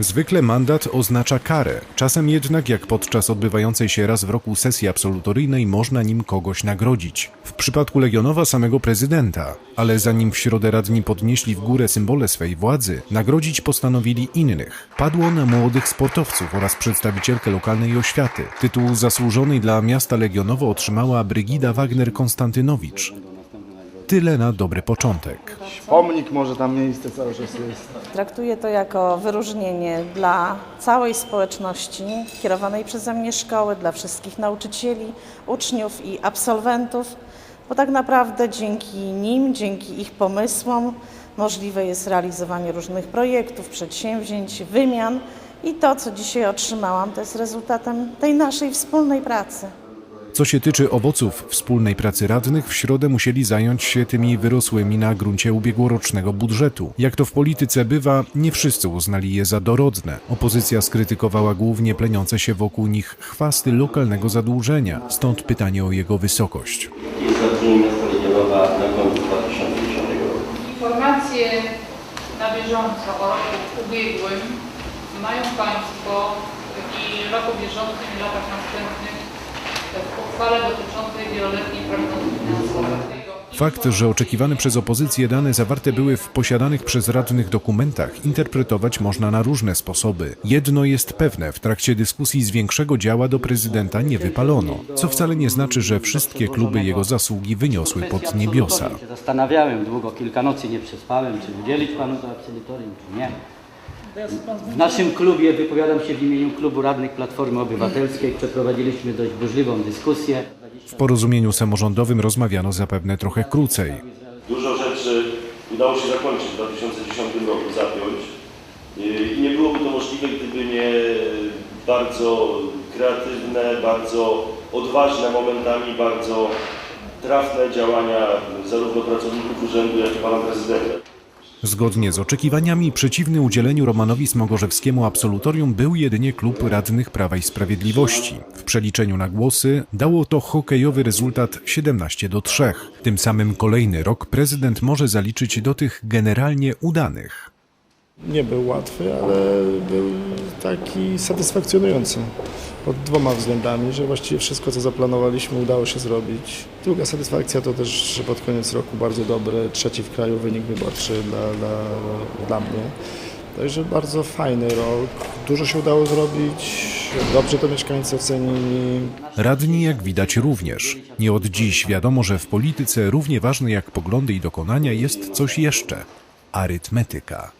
Zwykle mandat oznacza karę. Czasem jednak, jak podczas odbywającej się raz w roku sesji absolutoryjnej, można nim kogoś nagrodzić. W przypadku Legionowa samego prezydenta. Ale zanim w środę radni podnieśli w górę symbole swej władzy, nagrodzić postanowili innych. Padło na młodych sportowców oraz przedstawicielkę lokalnej oświaty. Tytuł zasłużonej dla miasta Legionowo otrzymała Brygida Wagner-Konstantynowicz. Tyle na dobry początek. Pomnik może tam miejsce cały czas jest. Traktuję to jako wyróżnienie dla całej społeczności kierowanej przeze mnie szkoły, dla wszystkich nauczycieli, uczniów i absolwentów, bo tak naprawdę dzięki nim, dzięki ich pomysłom możliwe jest realizowanie różnych projektów, przedsięwzięć, wymian i to, co dzisiaj otrzymałam, to jest rezultatem tej naszej wspólnej pracy. Co się tyczy owoców wspólnej pracy radnych, w środę musieli zająć się tymi wyrosłymi na gruncie ubiegłorocznego budżetu. Jak to w polityce bywa, nie wszyscy uznali je za dorodne. Opozycja skrytykowała głównie pleniące się wokół nich chwasty lokalnego zadłużenia, stąd pytanie o jego wysokość. jest zadłużenie miasta Legionowa na końcu 2010 roku. Informacje na bieżąco o roku ubiegłym mają Państwo i roku bieżącym i latach następnych w uchwale dotyczącej wieloletniej prognozy finansowej. Fakt, że oczekiwane przez opozycję dane zawarte były w posiadanych przez radnych dokumentach, interpretować można na różne sposoby. Jedno jest pewne, w trakcie dyskusji z większego działa do prezydenta nie wypalono, co wcale nie znaczy, że wszystkie kluby jego zasługi wyniosły pod niebiosa. Zastanawiałem długo, kilka nocy nie przespałem, czy udzielić panu to absolutorium, czy nie. W naszym klubie, wypowiadam się w imieniu klubu radnych Platformy Obywatelskiej, przeprowadziliśmy dość burzliwą dyskusję. W porozumieniu samorządowym rozmawiano zapewne trochę krócej. Dużo rzeczy udało się zakończyć w 2010 roku, zapiąć. I nie byłoby to możliwe, gdyby nie bardzo kreatywne, bardzo odważne momentami, bardzo trafne działania zarówno pracowników urzędu, jak i pana prezydenta. Zgodnie z oczekiwaniami, przeciwny udzieleniu Romanowi Smogorzewskiemu absolutorium był jedynie klub radnych Prawa i Sprawiedliwości. W przeliczeniu na głosy dało to hokejowy rezultat 17 do 3. Tym samym kolejny rok prezydent może zaliczyć do tych generalnie udanych. Nie był łatwy, ale był taki satysfakcjonujący. Pod dwoma względami, że właściwie wszystko, co zaplanowaliśmy, udało się zrobić. Druga satysfakcja to też, że pod koniec roku bardzo dobry, trzeci w kraju wynik wyborczy dla, dla, dla mnie. Także bardzo fajny rok. Dużo się udało zrobić. Dobrze to mieszkańcy ocenili. Radni, jak widać, również. Nie od dziś wiadomo, że w polityce równie ważne jak poglądy i dokonania jest coś jeszcze arytmetyka.